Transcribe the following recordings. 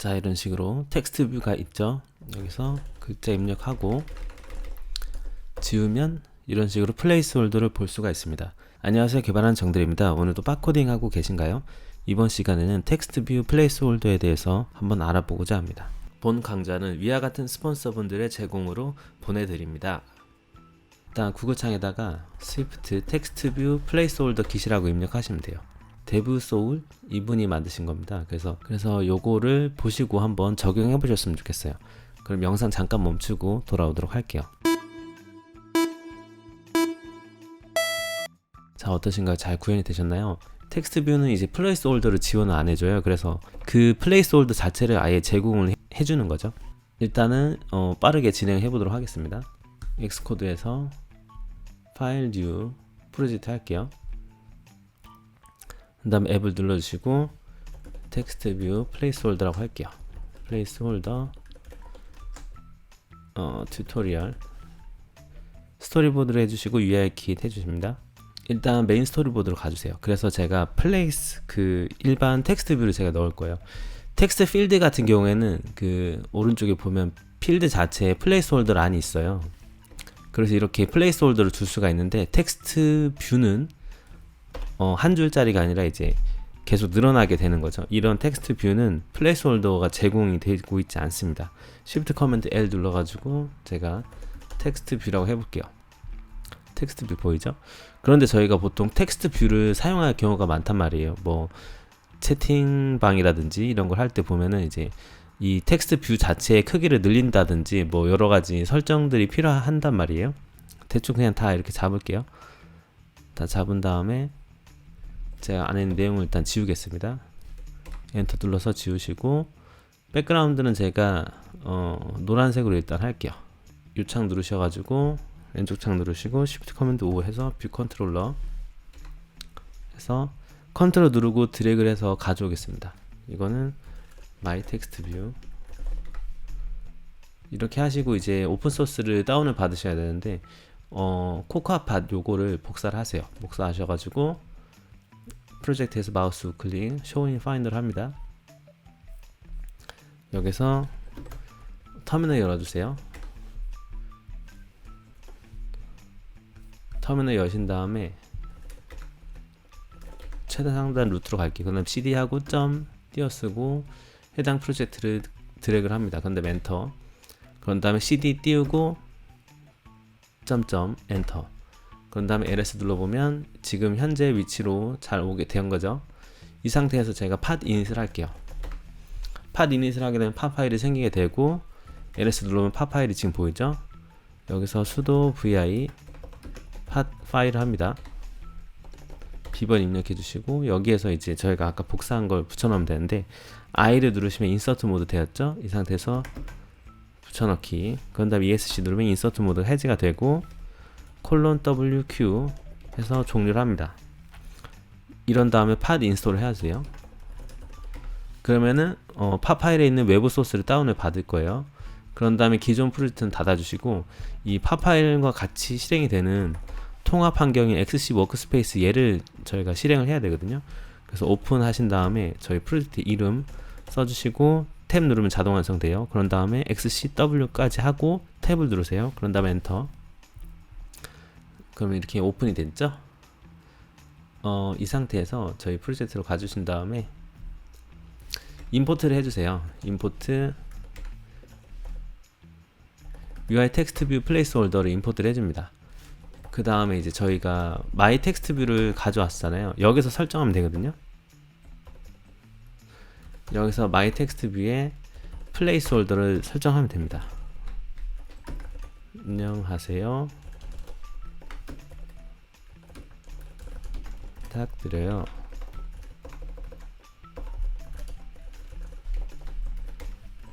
자 이런 식으로 텍스트 뷰가 있죠. 여기서 글자 입력하고 지우면 이런 식으로 플레이스 홀더를 볼 수가 있습니다. 안녕하세요. 개발한 정들입니다. 오늘도 바코딩 하고 계신가요? 이번 시간에는 텍스트 뷰 플레이스 홀더에 대해서 한번 알아보고자 합니다. 본 강좌는 위와 같은 스폰서분들의 제공으로 보내드립니다. 일단 구글창에다가 스위프트 텍스트 뷰 플레이스 홀더 킷이라고 입력하시면 돼요 데브 소울 이분이 만드신 겁니다. 그래서 그래서 요거를 보시고 한번 적용해 보셨으면 좋겠어요. 그럼 영상 잠깐 멈추고 돌아오도록 할게요. 자 어떠신가요? 잘 구현이 되셨나요? 텍스트 뷰는 이제 플레이스 홀더를 지원을 안 해줘요. 그래서 그 플레이스 홀더 자체를 아예 제공을 해- 해주는 거죠. 일단은 어, 빠르게 진행해 보도록 하겠습니다. 엑스코드에서 파일 뉴 프로젝트 할게요. 그 다음에 앱을 눌러주시고 텍스트 뷰 플레이스홀더라고 할게요. 플레이스홀더 어, 튜토리얼 스토리보드를 해주시고 UI 킷 해주십니다. 일단 메인 스토리보드로 가주세요. 그래서 제가 플레이스 그 일반 텍스트 뷰를 제가 넣을 거예요. 텍스트 필드 같은 경우에는 그 오른쪽에 보면 필드 자체에 플레이스홀더 란이 있어요. 그래서 이렇게 플레이스홀더를 줄 수가 있는데 텍스트 뷰는 어, 한 줄짜리가 아니라 이제 계속 늘어나게 되는 거죠. 이런 텍스트 뷰는 플레이스홀더가 제공이 되고 있지 않습니다. Shift 커맨드 L 눌러가지고 제가 텍스트 뷰라고 해볼게요. 텍스트 뷰 보이죠? 그런데 저희가 보통 텍스트 뷰를 사용할 경우가 많단 말이에요. 뭐 채팅방이라든지 이런 걸 할 때 보면은 이제 이 텍스트 뷰 자체의 크기를 늘린다든지 뭐 여러 가지 설정들이 필요한단 말이에요. 대충 그냥 다 이렇게 잡을게요. 다 잡은 다음에 제가 안에 있는 내용을 일단 지우겠습니다. 엔터 눌러서 지우시고 백그라운드는 제가 어, 노란색으로 일단 할게요. 이창 누르셔가지고 왼쪽 창 누르시고 Shift 커맨드 O 해서 뷰 컨트롤러 해서 컨트롤 누르고 드래그를 해서 가져오겠습니다. 이거는 마이 텍스트 뷰 이렇게 하시고 이제 오픈 소스를 다운을 받으셔야 되는데 어, 코코아팟 요거를 복사를 하세요. 복사하셔가지고 프로젝트에서 마우스 우클릭 쇼인 파인더를 합니다. 여기서 터미널 열어주세요. 터미널 여신 다음에 최대 상단 루트로 갈게요. 그 다음 cd하고 점 띄어쓰고 해당 프로젝트를 드래그를 합니다. 근데 엔터. 그런 다음에 cd 띄우고 점점 엔터. 그런 다음에 ls 눌러보면 지금 현재 위치로 잘 오게 된 거죠. 이 상태에서 제가 팟 이닛을 할게요. 팟 이닛을 하게 되면 팟 파일이 생기게 되고 ls 누르면 팟 파일이 지금 보이죠? 여기서 sudo vi 팟 파일을 합니다. 비번 입력해 주시고 여기에서 이제 저희가 아까 복사한 걸 붙여넣으면 되는데 i를 누르시면 인서트 모드 되었죠? 이 상태에서 붙여넣기 그런 다음에 ESC 누르면 인서트 모드 해지가 되고 콜론 WQ 해서 종료를 합니다. 이런 다음에 팟 인스톨을 해야 돼요. 그러면은 어, 팟 파일에 있는 외부 소스를 다운을 받을 거예요. 그런 다음에 기존 프로젝트는 닫아주시고 이 팟 파일과 같이 실행이 되는 통합 환경인 XC 워크스페이스 얘를 저희가 실행을 해야 되거든요. 그래서 오픈 하신 다음에 저희 프로젝트 이름 써주시고 탭 누르면 자동 완성돼요. 그런 다음에 XCW까지 하고 탭을 누르세요. 그런 다음에 엔터. 그러면 이렇게 오픈이 됐죠? 어, 이 상태에서 저희 프로젝트로 가주신 다음에 임포트를 해주세요. 임포트 UI 텍스트 뷰 플레이스 홀더를 임포트를 해줍니다. 그 다음에 이제 저희가 마이 텍스트 뷰를 가져왔잖아요. 여기서 설정하면 되거든요. 여기서 마이 텍스트 뷰에 플레이스 홀더를 설정하면 됩니다. 안녕하세요. 부탁드려요.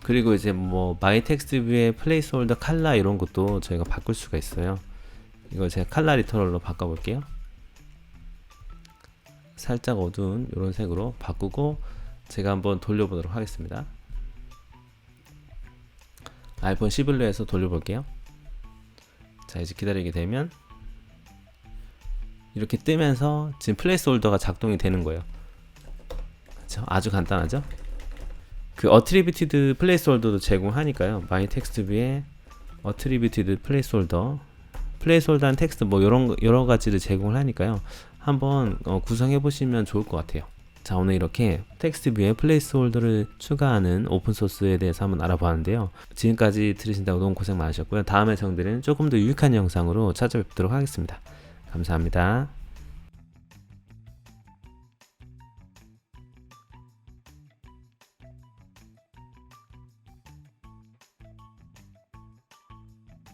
그리고 이제 뭐 마이 텍스트 뷰의 플레이스홀더 칼라 이런 것도 저희가 바꿀 수가 있어요. 이거 제가 칼라 리터럴로 바꿔볼게요. 살짝 어두운 이런 색으로 바꾸고 제가 한번 돌려보도록 하겠습니다. 아이폰 11로에서 돌려볼게요. 자 이제 기다리게 되면 이렇게 뜨면서 지금 플레이스 홀더가 작동이 되는 거예요. 그렇죠? 아주 간단하죠? 그 어트리뷰티드 플레이스홀더도 제공하니까요. 마이 텍스트 뷰에 어트리뷰티드 플레이스홀더 플레이스홀더한 텍스트 뭐 이런 여러 가지를 제공을 하니까요. 한번 어, 구성해 보시면 좋을 것 같아요. 자 오늘 이렇게 텍스트 뷰에 플레이스홀더를 추가하는 오픈 소스에 대해서 한번 알아봤는데요. 지금까지 들으신다고 너무 고생 많으셨고요. 다음에 저희들은 조금 더 유익한 영상으로 찾아뵙도록 하겠습니다. 감사합니다.